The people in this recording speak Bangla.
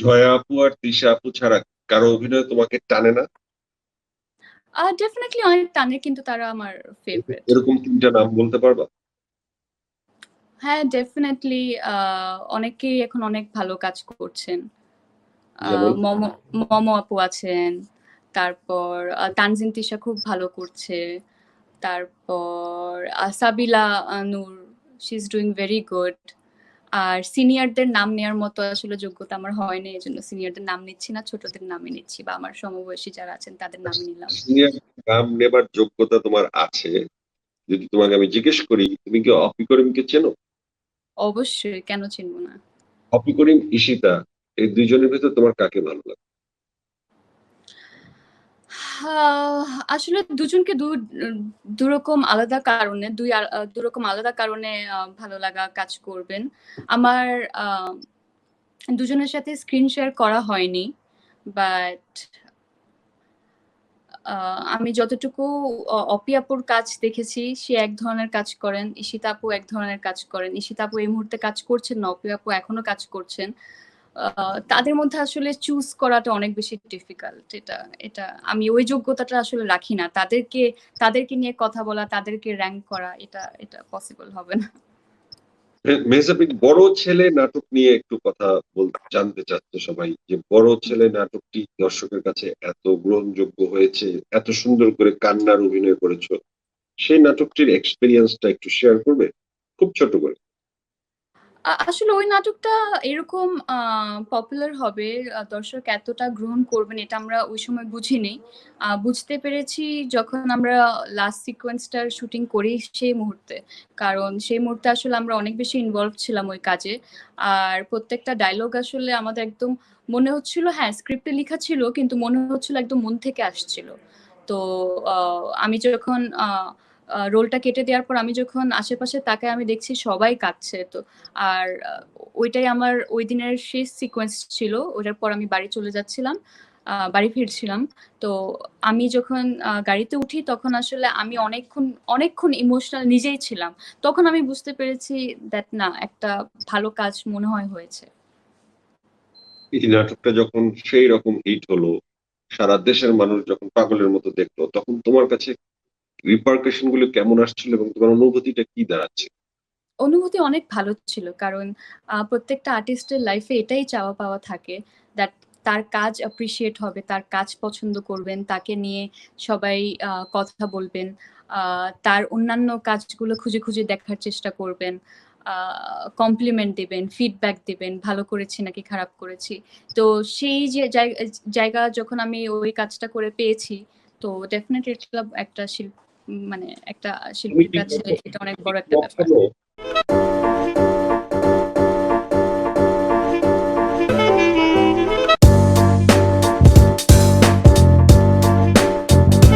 জয়া আপু আর আপু ছাড়া কারও অভিনয় তোমাকে টানে না ডেফিনিটলি অনেক টানে কিন্তু তারা আমার ফেভারিট। এরকম ৩ টা নাম বলতে পারবা? হ্যাঁ, ডেফিনিটলি অনেকেই এখন অনেক ভালো কাজ করছেন। মম মম আপু আছেন। তারপর তানজিন তিশা খুব ভালো করছে। তারপর Sabila Nur she is doing very good. আর সিনিয়রদের নাম নেওয়ার মতো আসলে যোগ্যতা আমার হয়নি। এই জন্য সিনিয়রদের নাম নিচ্ছি না। ছোটদের নামে নিচ্ছি বা আমার সমবয়সী যারা আছেন তাদের নামে নিলাম। সিনিয়র নাম নেবার যোগ্যতা তোমার আছে। যদি তোমাকে আমি জিজ্ঞেস করি, তুমি কি অপি করিমকে চেনো? অবশ্যই, কেন চিনবো না? অপি করিম, ঈশিতা এই দুইজনের ভিতরে তোমার কাকে ভালো লাগে? আসলে দুজনকে দু দুরকম আলাদা কারণে দুই দুরকম আলাদা কারণে ভালো লাগা কাজ করবেন। আমার দুজনের সাথে স্ক্রিন শেয়ার করা হয়নি। বাট আমি যতটুকু অ অপি আপুর কাজ দেখেছি, সে এক ধরনের কাজ করেন। ঈশিতা আপু এক ধরনের কাজ করেন। ঈশিতা আপু এই মুহূর্তে কাজ করছেন না। অপি আপু এখনও কাজ করছেন। তাদের মধ্যে আসলে চুজ করাটা অনেক বেশি ডিফিকাল্ট। এটা এটা আমি ওই যোগ্যতাটা আসলে রাখি না। তাদেরকে তাদেরকে নিয়ে কথা বলা, তাদেরকে র্যাঙ্ক করা এটা এটা পসিবল হবে না। মেহজাবিন বড় ছেলে নাটক নিয়ে একটু কথা বলতে জানতে চাচ্ছে সবাই যে বড় ছেলে নাটকটি দর্শকের কাছে এত গ্রহণযোগ্য হয়েছে, এত সুন্দর করে কান্নার অভিনয় করেছ। সেই নাটকটির এক্সপেরিয়েন্সটা একটু শেয়ার করবে? খুব ছোট করে। আসলে ওই নাটকটা এরকম পপুলার হবে, দর্শক এতটা গ্রহণ করবেন এটা আমরা ওই সময় বুঝিনি। বুঝতে পেরেছি যখন আমরা লাস্ট সিকোয়েন্সটার শুটিং করি সেই মুহূর্তে। কারণ সেই মুহূর্তে আসলে আমরা অনেক বেশি ইনভলভ ছিলাম ওই কাজে। আর প্রত্যেকটা ডায়লগ আসলে আমাদের একদম মনে হচ্ছিল হ্যাঁ, স্ক্রিপ্টে লেখা ছিল কিন্তু মনে হচ্ছিল একদম মন থেকে আসছিল। তো আমি যখন আ আ রোলটা কেটে দেওয়ার পর আমি যখন আশেপাশে তাকে আমি দেখছি সবাই কাঁদছে। তো আর ওইটাই আমার ওই দিনের শেষ সিকোয়েন্স ছিল। ওটার পর আমি বাড়ি চলে যাচ্ছিলাম। বাড়ি ফিরছিলাম। তো আমি যখন গাড়িতে উঠি তখন আসলে আমি অনেকক্ষণ অনেকক্ষণ ইমোশনাল নিজেই ছিলাম। তখন আমি বুঝতে পেরেছি দ্যাট না একটা ভালো কাজ মনে হয় হয়েছে। এই নাটকটা যখন সেই রকম হিট হলো, সারা দেশের মানুষ যখন পাগলের মতো দেখল, তখন তোমার কাছে রিপারকাশনগুলো কেমন আসছিল এবং তোমার অনুভূতিটা কি দাঁড়াচ্ছে? অনুভূতি অনেক ভালো ছিল। কারণ প্রত্যেকটা আর্টিস্টের লাইফে এটাই চাওয়া পাওয়া থাকে দ্যাট তার কাজ অ্যাপ্রিশিয়েট হবে, তার কাজ পছন্দ করবেন, তাকে নিয়ে সবাই কথা বলবেন। তার অন্যান্য কাজগুলো খুঁজে, খুঁজে দেখার চেষ্টা করবেন। কমপ্লিমেন্ট দিবেন, ফিডব্যাক দিবেন, ভালো করেছি নাকি খারাপ করেছি। তো সেই যে জায় জায়গা যখন আমি ওই কাজটা করে পেয়েছি, তো ডেফিনিটলি একটা শিল্প মানে একটা শিল্পীর কাছে এটা অনেক বড় একটা ব্যাপার।